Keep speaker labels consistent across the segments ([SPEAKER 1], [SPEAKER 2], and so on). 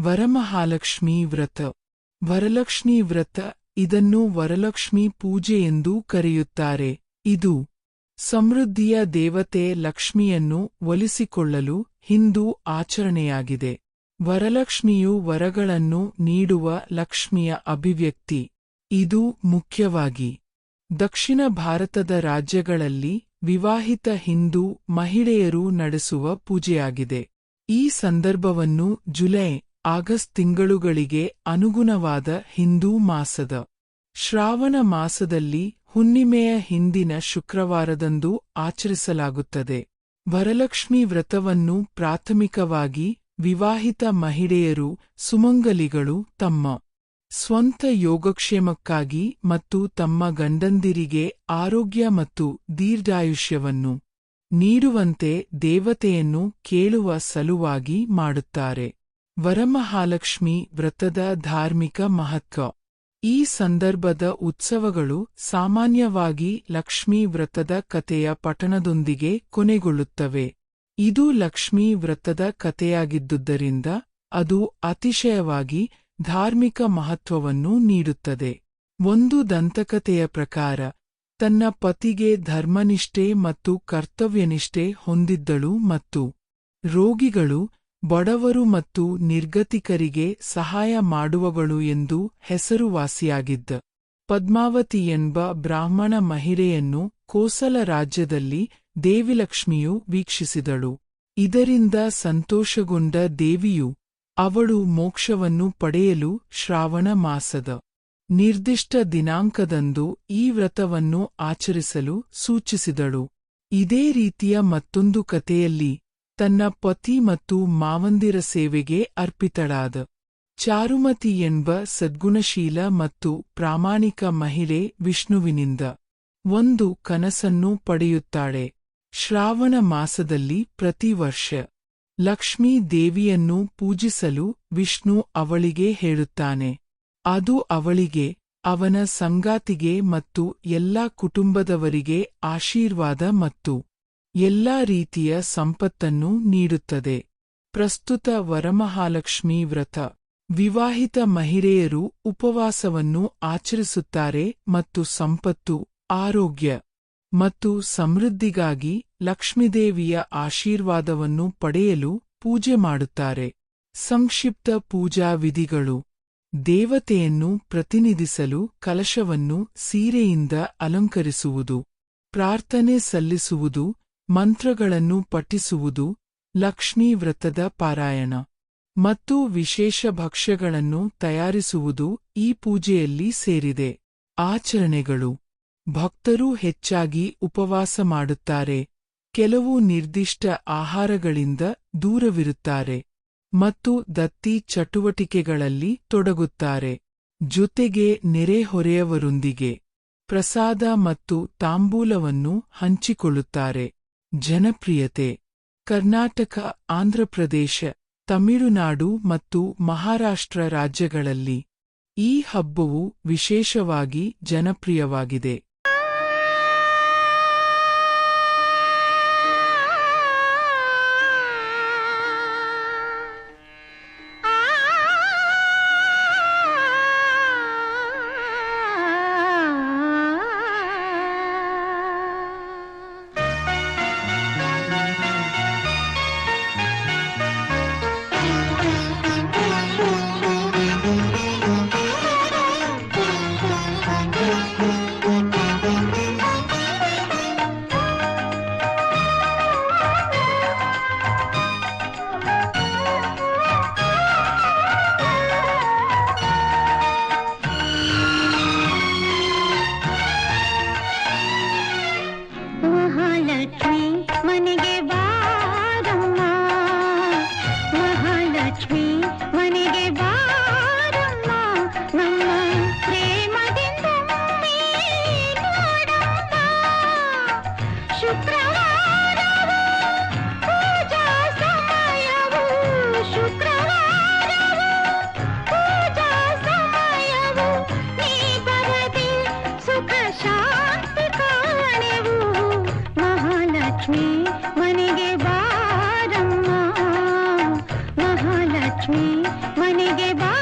[SPEAKER 1] ವರಮಹಾಲಕ್ಷ್ಮೀ ವ್ರತ. ವರಲಕ್ಷ್ಮೀ ವ್ರತ ಇದನ್ನು ವರಲಕ್ಷ್ಮಿ ಪೂಜೆ ಎಂದೂ ಕರೆಯುತ್ತಾರೆ. ಇದು ಸಮೃದ್ಧಿಯ ದೇವತೆ ಲಕ್ಷ್ಮಿಯನ್ನು ಒಲಿಸಿಕೊಳ್ಳಲು ಹಿಂದೂ ಆಚರಣೆಯಾಗಿದೆ. ವರಲಕ್ಷ್ಮಿಯು ವರಗಳನ್ನು ನೀಡುವ ಲಕ್ಷ್ಮಿಯ ಅಭಿವ್ಯಕ್ತಿ. ಇದು ಮುಖ್ಯವಾಗಿ ದಕ್ಷಿಣ ಭಾರತದ ರಾಜ್ಯಗಳಲ್ಲಿ ವಿವಾಹಿತ ಹಿಂದೂ ಮಹಿಳೆಯರು ನಡೆಸುವ ಪೂಜೆಯಾಗಿದೆ. ಈ ಸಂದರ್ಭವನ್ನು ಜುಲೈ ಆಗಸ್ಟ್ ತಿಂಗಳುಗಳಿಗೆ ಅನುಗುಣವಾದ ಹಿಂದೂ ಮಾಸದ ಶ್ರಾವಣ ಮಾಸದಲ್ಲಿ ಹುಣ್ಣಿಮೆಯ ಹಿಂದಿನ ಶುಕ್ರವಾರದಂದು ಆಚರಿಸಲಾಗುತ್ತದೆ. ವರಲಕ್ಷ್ಮಿ ವ್ರತವನ್ನು ಪ್ರಾಥಮಿಕವಾಗಿ ವಿವಾಹಿತ ಮಹಿಳೆಯರು, ಸುಮಂಗಲಿಗಳು ತಮ್ಮ ಸ್ವಂತ ಯೋಗಕ್ಷೇಮಕ್ಕಾಗಿ ಮತ್ತು ತಮ್ಮ ಗಂಡಂದಿರಿಗೆ ಆರೋಗ್ಯ ಮತ್ತು ದೀರ್ಘಾಯುಷ್ಯವನ್ನು ನೀಡುವಂತೆ ದೇವತೆಯನ್ನು ಕೇಳುವ ಸಲುವಾಗಿ ಮಾಡುತ್ತಾರೆ. ವರಮಹಾಲಕ್ಷ್ಮಿ ವ್ರತದ ಧಾರ್ಮಿಕ ಮಹತ್ವ. ಈ ಸಂದರ್ಭದ ಉತ್ಸವಗಳು ಸಾಮಾನ್ಯವಾಗಿ ಲಕ್ಷ್ಮೀ ವ್ರತದ ಕಥೆಯ ಪಠಣದೊಂದಿಗೆ ಕೊನೆಗೊಳ್ಳುತ್ತವೆ. ಇದು ಲಕ್ಷ್ಮೀ ವ್ರತದ ಕಥೆಯಾಗಿದ್ದುದರಿಂದ ಅದು ಅತಿಶಯವಾಗಿ ಧಾರ್ಮಿಕ ಮಹತ್ವವನ್ನು ನೀಡುತ್ತದೆ. ಒಂದು ದಂತಕಥೆಯ ಪ್ರಕಾರ, ತನ್ನ ಪತಿಗೆ ಧರ್ಮನಿಷ್ಠೆ ಮತ್ತು ಕರ್ತವ್ಯನಿಷ್ಠೆ ಹೊಂದಿದ್ದಳು ಮತ್ತು ರೋಗಿಗಳು ಬಡವರು ಮತ್ತು ನಿರ್ಗತಿಕರಿಗೆ ಸಹಾಯ ಮಾಡುವವಳು ಎಂದು ಹೆಸರುವಾಸಿಯಾಗಿದ್ದ ಪದ್ಮಾವತಿ ಎಂಬ ಬ್ರಾಹ್ಮಣ ಮಹಿಳೆಯನ್ನು ಕೋಸಲ ರಾಜ್ಯದಲ್ಲಿ ದೇವಿಲಕ್ಷ್ಮಿಯು ವೀಕ್ಷಿಸಿದಳು. ಇದರಿಂದ ಸಂತೋಷಗೊಂಡ ದೇವಿಯು ಅವಳು ಮೋಕ್ಷವನ್ನು ಪಡೆಯಲು ಶ್ರಾವಣ ಮಾಸದ ನಿರ್ದಿಷ್ಟ ದಿನಾಂಕದಂದು ಈ ವ್ರತವನ್ನು ಆಚರಿಸಲು ಸೂಚಿಸಿದಳು. ಇದೇ ರೀತಿಯ ಮತ್ತೊಂದು ಕಥೆಯಲ್ಲಿ ತನ್ನ ಪತಿ ಮತ್ತು ಮಾವಂದಿರ ಸೇವೆಗೆ ಅರ್ಪಿತಳಾದ. ಚಾರುಮತಿ ಎಂಬ ಸದ್ಗುಣಶೀಲ ಮತ್ತು ಪ್ರಾಮಾಣಿಕ ಮಹಿಳೆ ವಿಷ್ಣುವಿನಿಂದ ಒಂದು ಕನಸನ್ನು ಪಡೆಯುತ್ತಾಳೆ. ಶ್ರಾವಣ ಮಾಸದಲ್ಲಿ ಪ್ರತಿ ವರ್ಷ ಲಕ್ಷ್ಮೀ ದೇವಿಯನ್ನು ಪೂಜಿಸಲು ವಿಷ್ಣು ಅವಳಿಗೆ ಹೇಳುತ್ತಾನೆ. ಅದು ಅವಳಿಗೆ, ಅವನ ಸಂಗಾತಿಗೆ ಮತ್ತು ಎಲ್ಲಾ ಕುಟುಂಬದವರಿಗೆ ಆಶೀರ್ವಾದ ಮತ್ತು ಎಲ್ಲಾ ರೀತಿಯ ಸಂಪತ್ತನ್ನು ನೀಡುತ್ತದೆ. ಪ್ರಸ್ತುತ ವರಮಹಾಲಕ್ಷ್ಮಿ ವ್ರತ. ವಿವಾಹಿತ ಮಹಿಳೆಯರು ಉಪವಾಸವನ್ನು ಆಚರಿಸುತ್ತಾರೆ ಮತ್ತು ಸಂಪತ್ತು, ಆರೋಗ್ಯ ಮತ್ತು ಸಮೃದ್ಧಿಗಾಗಿ ಲಕ್ಷ್ಮೀದೇವಿಯ ಆಶೀರ್ವಾದವನ್ನು ಪಡೆಯಲು ಪೂಜೆ ಮಾಡುತ್ತಾರೆ. ಸಂಕ್ಷಿಪ್ತ ಪೂಜಾ ವಿಧಿಗಳು. ದೇವತೆಯನ್ನು ಪ್ರತಿನಿಧಿಸಲು ಕಲಶವನ್ನು ಸೀರೆಯಿಂದ ಅಲಂಕರಿಸುವುದು. ಪ್ರಾರ್ಥನೆ ಸಲ್ಲಿಸುವುದು ಮಂತ್ರಗಳನ್ನು ಪಠಿಸುವುದು ಲಕ್ಷ್ಮೀ ವ್ರತದ ಪಾರಾಯಣ. ಮತ್ತು ವಿಶೇಷ ಭಕ್ಷ್ಯಗಳನ್ನು ತಯಾರಿಸುವುದು ಈ ಪೂಜೆಯಲ್ಲಿ ಸೇರಿದೆ. ಆಚರಣೆಗಳು. ಭಕ್ತರು ಹೆಚ್ಚಾಗಿ ಉಪವಾಸ ಮಾಡುತ್ತಾರೆ. ಕೆಲವು ನಿರ್ದಿಷ್ಟ ಆಹಾರಗಳಿಂದ ದೂರವಿರುತ್ತಾರೆ. ಮತ್ತು ದತ್ತಿ ಚಟುವಟಿಕೆಗಳಲ್ಲಿ ತೊಡಗುತ್ತಾರೆ. ಜೊತೆಗೆ ನೆರೆಹೊರೆಯವರೊಂದಿಗೆ ಪ್ರಸಾದ ಮತ್ತು ತಾಂಬೂಲವನ್ನು ಹಂಚಿಕೊಳ್ಳುತ್ತಾರೆ. ಜನಪ್ರಿಯತೆ. ಕರ್ನಾಟಕ ಆಂಧ್ರಪ್ರದೇಶ ತಮಿಳುನಾಡು ಮತ್ತು ಮಹಾರಾಷ್ಟ್ರ ರಾಜ್ಯಗಳಲ್ಲಿ ಈ ಹಬ್ಬವು ವಿಶೇಷವಾಗಿ ಜನಪ್ರಿಯವಾಗಿದೆ.
[SPEAKER 2] ಲಕ್ಷ್ಮಿ ಮನೆಗೆ ಬಾ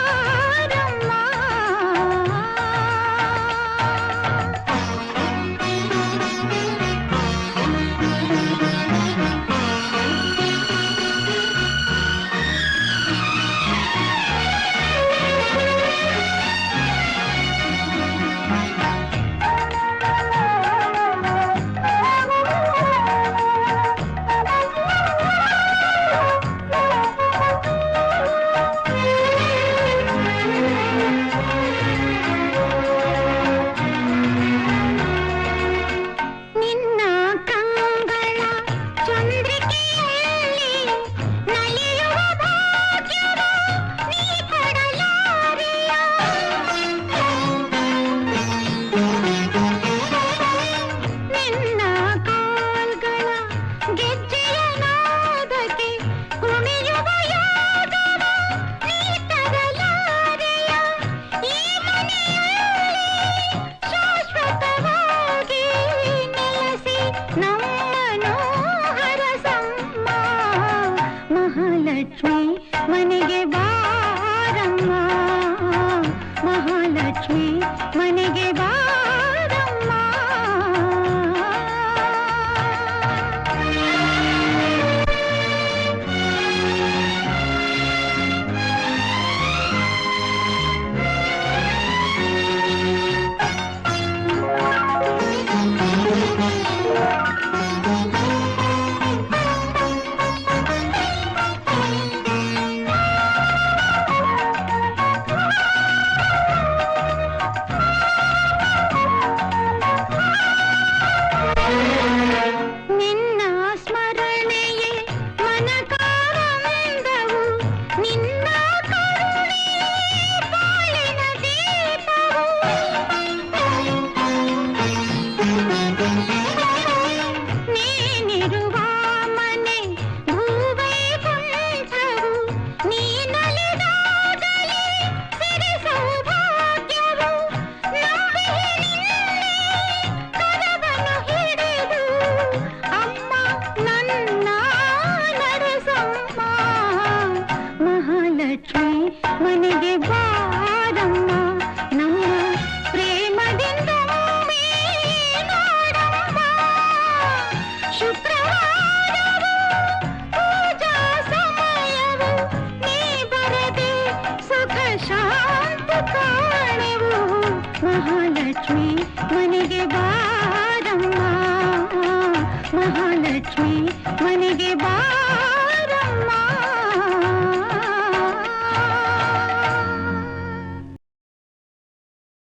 [SPEAKER 2] ಮಹಾಲಕ್ಷ್ಮಿ ಮನೆಗೆ ಬಾರಮ್ಮ ಮಹಾಲಕ್ಷ್ಮಿ ಮನೆಗೆ ಬಾರಮ್ಮ